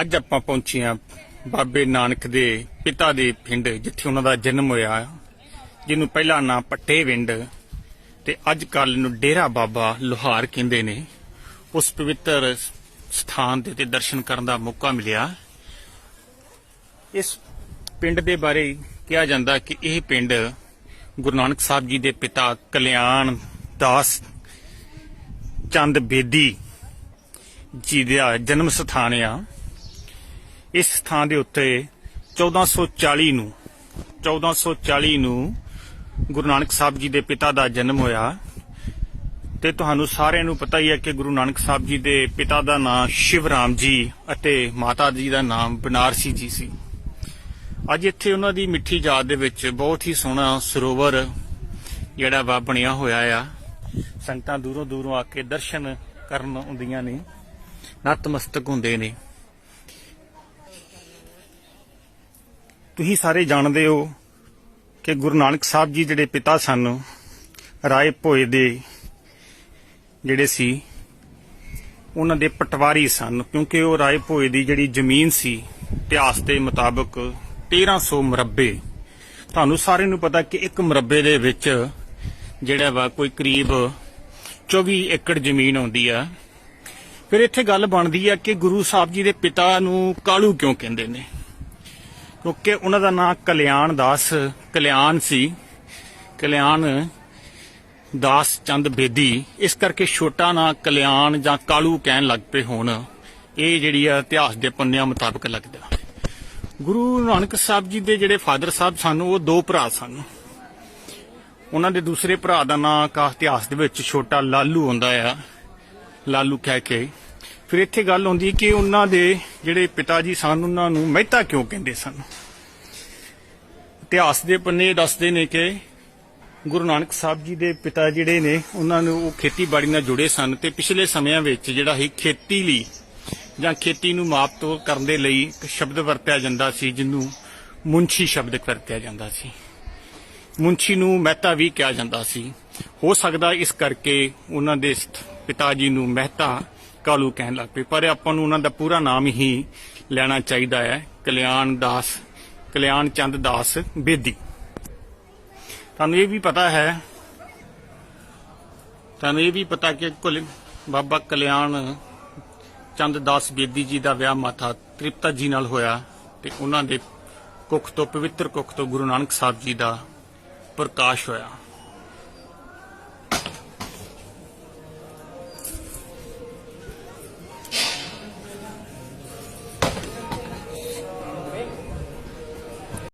ਅੱਜ ਆਪਾਂ ਪਹੁੰਚੇ ਹਾਂ ਬਾਬੇ ਨਾਨਕ ਦੇ ਪਿਤਾ ਦੇ ਪਿੰਡ, ਜਿੱਥੇ ਉਹਨਾਂ ਦਾ ਜਨਮ ਹੋਇਆ ਜਿਹਨੂੰ ਪਹਿਲਾ ਨਾਂ ਪੱਟੇ ਵਿੰਡ ਤੇ ਅੱਜ ਕੱਲ ਨੂੰ ਡੇਰਾ ਬਾਬਾ ਲੋਹਾਰ ਕਹਿੰਦੇ ਨੇ। ਉਸ ਪਵਿੱਤਰ ਸਥਾਨ ਦੇ ਤੇ ਦਰਸ਼ਨ ਕਰਨ ਦਾ ਮੌਕਾ ਮਿਲਿਆ। ਇਸ ਪਿੰਡ ਦੇ ਬਾਰੇ ਕਿਹਾ ਜਾਂਦਾ ਕਿ ਇਹ ਪਿੰਡ ਗੁਰੂ ਨਾਨਕ ਸਾਹਿਬ ਜੀ ਦੇ ਪਿਤਾ ਕਲਿਆਣ ਦਾਸ ਚੰਦ ਬੇਦੀ ਜੀ ਦਾ ਜਨਮ ਸਥਾਨ ਆ। ਇਸ ਥਾਂ ਦੇ ਉੱਤੇ 1440 ਨੂੰ 1440 ਨੂੰ ਗੁਰੂ ਨਾਨਕ ਸਾਹਿਬ ਜੀ ਦੇ ਪਿਤਾ ਦਾ ਜਨਮ ਹੋਇਆ। ਤੇ ਤੁਹਾਨੂੰ ਸਾਰਿਆਂ ਨੂੰ ਪਤਾ ਹੀ ਹੈ ਕਿ ਗੁਰੂ ਨਾਨਕ ਸਾਹਿਬ ਜੀ ਦੇ ਪਿਤਾ ਦਾ ਨਾਮ ਸ਼ਿਵਰਾਮ ਜੀ ਅਤੇ ਮਾਤਾ ਜੀ ਦਾ ਨਾਮ ਬਨਾਰਸੀ ਜੀ ਸੀ। ਅੱਜ ਇੱਥੇ ਉਹਨਾਂ ਦੀ ਮਿੱਠੀ ਯਾਦ ਦੇ ਵਿੱਚ ਬਹੁਤ ਹੀ ਸੋਹਣਾ ਸਰੋਵਰ ਜਿਹੜਾ ਵਾ ਬਣਿਆ ਹੋਇਆ ਆ। ਸੰਗਤਾਂ ਦੂਰੋਂ ਦੂਰੋਂ ਆ ਕੇ ਦਰਸ਼ਨ ਕਰਨ ਆਉਂਦੀਆਂ ਨੇ, ਨਤਮਸਤਕ ਹੁੰਦੇ ਨੇ। ਤੁਸੀਂ ਸਾਰੇ ਜਾਣਦੇ ਹੋ ਕਿ ਗੁਰੂ ਨਾਨਕ ਸਾਹਿਬ ਜੀ ਜਿਹੜੇ ਪਿਤਾ ਸਨ, ਰਾਏ ਭੋਏ ਦੇ ਜਿਹੜੇ ਸੀ, ਉਹਨਾਂ ਦੇ ਪਟਵਾਰੀ ਸਨ, ਕਿਉਂਕਿ ਉਹ ਰਾਏ ਭੋਏ ਦੀ ਜਿਹੜੀ ਜ਼ਮੀਨ ਸੀ, ਇਤਿਹਾਸ ਦੇ ਮੁਤਾਬਕ 1300 ਮਰਬੇ। ਤੁਹਾਨੂੰ ਸਾਰਿਆਂ ਨੂੰ ਪਤਾ ਕਿ ਇੱਕ ਮਰਬੇ ਦੇ ਵਿੱਚ ਜਿਹੜਾ ਵਾ ਕੋਈ ਕਰੀਬ 24 ਏਕੜ ਜ਼ਮੀਨ ਆਉਂਦੀ ਆ। ਫਿਰ ਇੱਥੇ ਗੱਲ ਬਣਦੀ ਆ ਕਿ ਗੁਰੂ ਸਾਹਿਬ ਜੀ ਦੇ ਪਿਤਾ ਨੂੰ ਕਾਲੂ ਕਿਉਂ ਕਹਿੰਦੇ ਨੇ? ਕਿਉਂਕਿ ਉਹਨਾਂ ਦਾ ਨਾਂ ਕਲਿਆਣ ਦਾਸ, ਕਲਿਆਣ ਸੀ। ਕਲਿਆਣ ਦਾਸ ਚੰਦ ਬੇਦੀ। ਇਸ ਕਰਕੇ ਛੋਟਾ ਨਾਂ ਕਲਿਆਣ ਜਾਂ ਕਾਲੂ ਕਹਿਣ ਲੱਗ ਪਏ ਹੋਣ। ਇਹ ਜਿਹੜੀ ਆ ਇਤਿਹਾਸ ਦੇ ਪੰਨਿਆਂ ਮੁਤਾਬਕ ਲੱਗਦਾ। ਗੁਰੂ ਨਾਨਕ ਸਾਹਿਬ ਜੀ ਦੇ ਜਿਹੜੇ ਫਾਦਰ ਸਾਹਿਬ ਸਨ, ਉਹ ਦੋ ਭਰਾ ਸਨ। ਉਹਨਾਂ ਦੇ ਦੂਸਰੇ ਭਰਾ ਦਾ ਨਾਂ ਕਾ ਇਤਿਹਾਸ ਦੇ ਵਿੱਚ ਛੋਟਾ ਲਾਲੂ ਹੁੰਦਾ ਆ। ਲਾਲੂ ਕਹਿ ਕੇ। ਫਿਰ ਇੱਥੇ ਗੱਲ ਆਉਂਦੀ ਕਿ ਉਹਨਾਂ ਦੇ ਜਿਹੜੇ ਪਿਤਾ ਜੀ ਸਨ, ਉਹਨਾਂ ਨੂੰ ਮਹਿਤਾ ਕਿਉਂ ਕਹਿੰਦੇ ਸਨ? ਇਤਿਹਾਸ ਦੇ ਪੰਨੇ ਦੱਸਦੇ ਨੇ ਕਿ ਗੁਰੂ ਨਾਨਕ ਸਾਹਿਬ ਜੀ ਦੇ ਪਿਤਾ ਜਿਹੜੇ ਨੇ, ਉਹਨਾਂ ਨੂੰ ਉਹ ਖੇਤੀਬਾੜੀ ਨਾਲ ਜੁੜੇ ਸਨ ਤੇ ਪਿਛਲੇ ਸਮਿਆਂ ਵਿੱਚ ਜਿਹੜਾ ਹੀ ਖੇਤੀ ਲਈ ਜਾਂ ਖੇਤੀ ਨੂੰ ਮਾਪ ਤੋਂ ਕਰਨ ਦੇ ਲਈ ਇੱਕ ਸ਼ਬਦ ਵਰਤਿਆ ਜਾਂਦਾ ਸੀ, ਜਿਹਨੂੰ ਮੁੰਸ਼ੀ ਸ਼ਬਦ ਵਰਤਿਆ ਜਾਂਦਾ ਸੀ। ਮੁੰਸ਼ੀ ਨੂੰ ਮਹਿਤਾ ਵੀ ਕਿਹਾ ਜਾਂਦਾ ਸੀ। ਹੋ ਸਕਦਾ ਇਸ ਕਰਕੇ ਉਹਨਾਂ ਦੇ ਪਿਤਾ ਜੀ ਨੂੰ ਮਹਿਤਾ ਕਾਲੂ ਕਹਿਣ ਲੱਗ ਪਏ। ਪਰ ਆਪਾਂ ਨੂੰ ਉਹਨਾਂ ਦਾ ਪੂਰਾ ਨਾਮ ਹੀ ਲੈਣਾ ਚਾਹੀਦਾ ਹੈ। ਕਲਿਆਣ ਦਾਸ, ਕਲਿਆਣ ਚੰਦ ਦਾਸ ਬੇਦੀ। ਤੁਹਾਨੂੰ ਇਹ ਵੀ ਪਤਾ ਹੈ, ਤੁਹਾਨੂੰ ਇਹ ਵੀ ਪਤਾ ਕਿ ਬਾਬਾ ਕਲਿਆਣ ਚੰਦ ਦਾਸ ਬੇਦੀ ਜੀ ਦਾ ਵਿਆਹ ਮਾਤਾ ਤ੍ਰਿਪਤਾ ਜੀ ਨਾਲ ਹੋਇਆ ਤੇ ਉਹਨਾਂ ਦੇ ਕੁੱਖ ਤੋਂ ਪਵਿੱਤਰ ਕੁੱਖ ਤੋਂ ਗੁਰੂ ਨਾਨਕ ਸਾਹਿਬ ਜੀ ਦਾ ਪ੍ਰਕਾਸ਼ ਹੋਇਆ।